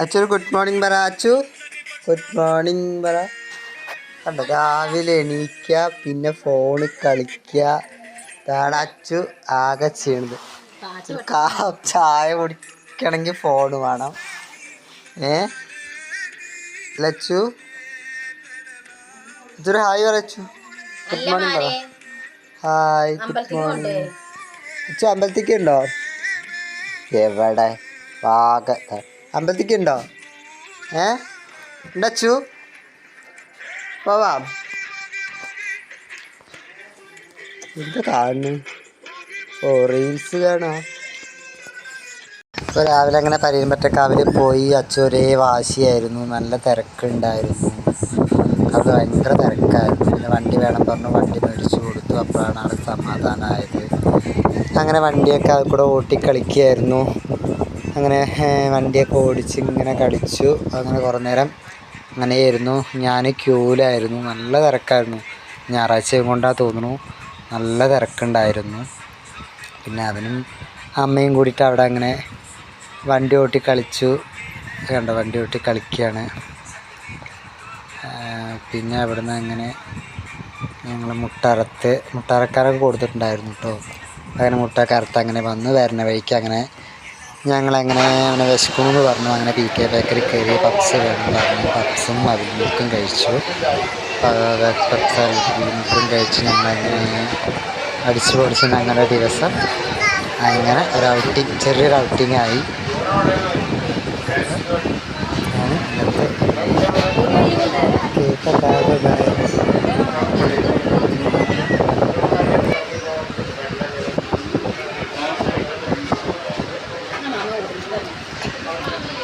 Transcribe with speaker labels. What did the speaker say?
Speaker 1: അച്ചു ഒരു good morning പറ Achu. Good morning പറ. കണ്ടോ രാവിലെ എണീക്കുക പിന്നെ ഫോണ് കളിക്കുക ഇതാണ് അച്ചു ആകെ ചെയ്യണത്. ചായ കുടിക്കണമെങ്കിൽ ഫോൺ വേണം. ഏ? ലച്ചു ഇതൊരു ഹായ് പറ അച്ചു. ഗുഡ് മോർണിംഗ് പറ. Hi good morning. അച്ചു അമ്പലത്തേക്ക് ഉണ്ടോ? എവിടെ? വാഗ അമ്പലത്തേക്ക് ഉണ്ടോ ഏ ഉണ്ടച്ചു പോവാം എന്താ കാണുന്നു? ഓ റീൽസ് കാണാ? ഇപ്പോൾ രാവിലെ അങ്ങനെ പരിയമ്പറ്റക്കാവിൽ പോയി. അച്ഛൻ ഒരേ വാശിയായിരുന്നു. നല്ല തിരക്കുണ്ടായിരുന്നു. അത് ഭയങ്കര തിരക്കായിരുന്നു. പിന്നെ വണ്ടി വേണം പറഞ്ഞു വണ്ടി മേടിച്ചു കൊടുത്തു. അപ്പോഴാണ് അവിടെ സമാധാനമായത്. അങ്ങനെ വണ്ടിയൊക്കെ അത് കൂടെ ഓട്ടി കളിക്കുകയായിരുന്നു അങ്ങനെ വണ്ടിയൊക്കെ ഓടിച്ച് ഇങ്ങനെ കളിച്ചു. അങ്ങനെ കുറേ നേരം അങ്ങനെയായിരുന്നു. ഞാൻ ക്യൂവിലായിരുന്നു. നല്ല തിരക്കായിരുന്നു. ഞായറാഴ്ചയും കൊണ്ടാണ് തോന്നുന്നു. നല്ല തിരക്കുണ്ടായിരുന്നു. പിന്നെ അവനും അമ്മയും കൂടിയിട്ട് അവിടെ അങ്ങനെ വണ്ടി ഓട്ടി കളിച്ചു. കണ്ടോ വണ്ടി ഓട്ടി കളിക്കുകയാണ്. പിന്നെ അവിടുന്ന് അങ്ങനെ ഞങ്ങൾ മുട്ടറത്ത് മുട്ടറക്കാരൊക്കെ കൊടുത്തിട്ടുണ്ടായിരുന്നു കേട്ടോ അങ്ങനെ മുട്ടക്കാരത്ത് അങ്ങനെ വന്ന് വരുന്ന വഴിക്ക് അങ്ങനെ ഞങ്ങളങ്ങനെ അങ്ങനെ വിശക്കുമെന്ന് പറഞ്ഞു. അങ്ങനെ പി കെ ബേക്കറി കയറി പപ്സ് വേണം പറഞ്ഞു. പപ്സും അവിൽമിൽക്കും കഴിച്ചു. പപ്സ് അവിൽമിൽക്കും കഴിച്ച് ഞങ്ങളങ്ങനെ അടിച്ചു പൊളിച്ച് ഞങ്ങളുടെ ദിവസം അങ്ങനെ ഒരു ഔട്ടിങ് ചെറിയൊരു ഔട്ടിങ് ആയി. Thank you.